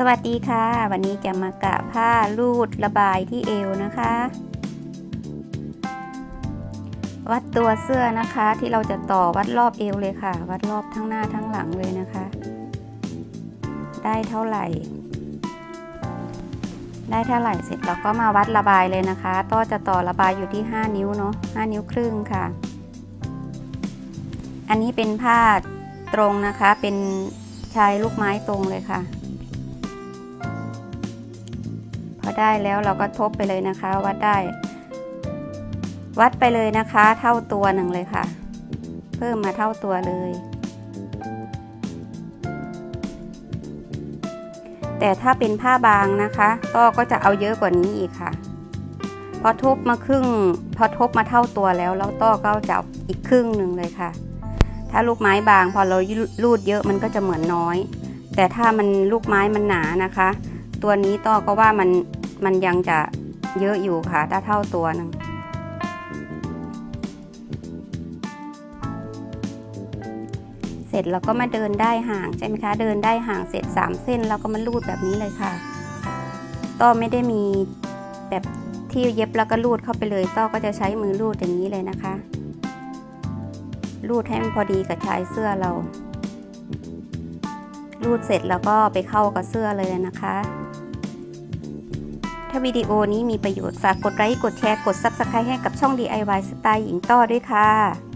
สวัสดีค่ะ วันนี้จะมากะผ้าลูดระบายที่เอวนะคะ วัดตัวเสื้อนะคะที่เราจะต่อวัดรอบเอวเลยค่ะ วัดรอบทั้งหน้าทั้งหลังเลยนะคะ ได้เท่าไหร่ ได้เท่าไหร่เสร็จเราก็มาวัดระบายเลยนะคะต้อจะต่อระบายอยู่ที่ 5 นิ้วเนาะ5นิ้วครึ่งค่ะ อันนี้เป็นผ้าตรงนะคะเป็นชายลูกไม้ตรงเลยค่ะ อได้แล้วเราก็ทบไปเลยนะคะ วัดได้ วัดไปเลยนะคะ เท่าตัวหนึ่งเลยค่ะ เพิ่มมาเท่าตัวเลย แต่ถ้าเป็นผ้าบางนะคะก็ก็จะเอาเยอะกว่านี้อีกค่ะ พอทบมาครึ่ง พอทบมาเท่าตัวแล้วแล้วต้อก็จะอาอีกครึ่งหนึ่งเลยค่ะ ถ้าลูกไม้บาง พอเราลูดเยอะมันก็จะเหมือนน้อย แต่ถ้ามันลูกไม้มันหนานะคะตัวนี้ต้อก็ว่ามัน มันยังจะเยอะอยู่ค่ะ ถ้าเท่าตัวหนึ่งเสร็จเราก็มาเดินได้ห่างใช่ไหมคะ เดินได้ห่างเสร็จ 3 เส้นเราก็มาลูดแบบนี้เลยค่ะ ต้อไม่ได้มีแบบที่เย็บแล้วก็ลูดเข้าไปเลย ต้อก็จะใช้มือลูดอย่างนี้เลยนะคะ ลูดให้มันพอดีกับชายเสื้อเรารูดเสร็จแล้วก็ไปเข้ากับเสื้อเลยนะคะ ถ้าวิดีโอนี้มีประโยชน์ฝากกดไลค์ กดแชร์ กด Subscribe ให้กับช่อง DIY สไตล์หญิงต้อด้วยค่ะ